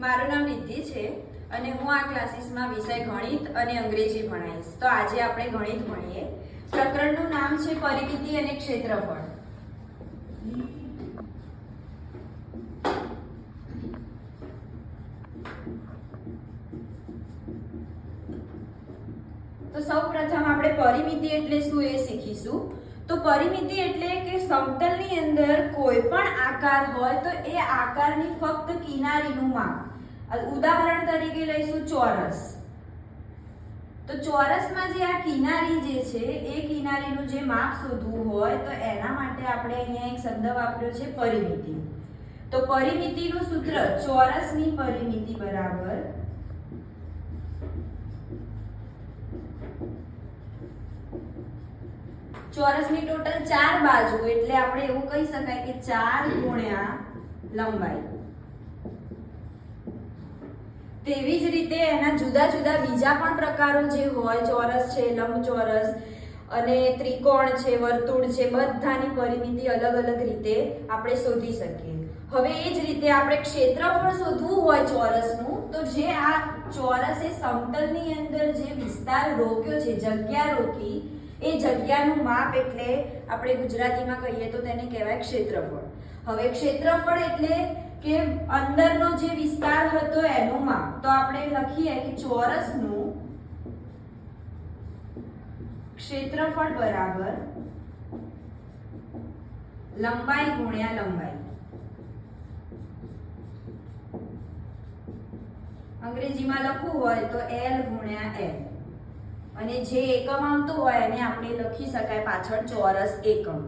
મારું નામ રિદ્ધિ છે અને હું આ ક્લાસીસમાં વિષય ગણિત અને અંગ્રેજી ભણાવીશ. તો આજે આપણે ગણિત ભણીએ. પ્રકરણનું નામ છે પરિમિતિ અને ક્ષેત્રફળ. તો સૌ પ્રથમ આપણે પરિમિતિ એટલે શું એ શીખીશું. તો પરિમિતિ એટલે કે સમતલની અંદર કોઈ પણ આકાર હોય તો એ આકારની ફક્ત કિનારીનું માપ. ઉદાહરણ તરીકે લઈશું ચોરસ. તો ચોરસમાં જે આ કિનારી જે છે, એ કિનારીનું જે માપ શોધવું હોય તો એના માટે આપણે અહીંયા એક શબ્દ વાપર્યો છે પરિમિતિ. તો પરિમિતિનું સૂત્ર ચોરસની પરિમિતિ બરાબર ચોરસની ટોટલ ચાર બાજુ, એટલે આપણે એવું કહી શકાય કે ચાર ગુણ્યા લંબાઈ. તેવી જ રીતે એના જુદા જુદા બીજા પણ પ્રકારો જે હોય, ચોરસ છે, લંબચોરસ અને ત્રિકોણ છે, વર્તુળ છે, બધાની પરિમિતિ અલગ અલગ રીતે આપણે શોધી શકીએ. હવે એ જ રીતે આપણે ક્ષેત્રફળ શોધવું હોય ચોરસનું, તો જે આ ચોરસ સમતલની અંદર જે વિસ્તાર રોક્યો છે, જગ્યા રોકી એ જગ્યાનું માપ એટલે આપણે ગુજરાતીમાં કહીએ તો તેને કહેવાય ક્ષેત્રફળ. હવે ક્ષેત્રફળ એટલે કે અંદરનો જે વિસ્તાર હતો એનું માપ. તો આપણે લખીએ કે ચોરસનું ક્ષેત્રફળ બરાબર લંબાઈ ગુણ્યા લંબાઈ. અંગ્રેજીમાં લખવું હોય તો એલ ગુણ્યા એલ અને જે એકમ આવતું હોય એને આપણે લખી શકાય પાછળ ચોરસ એકમ.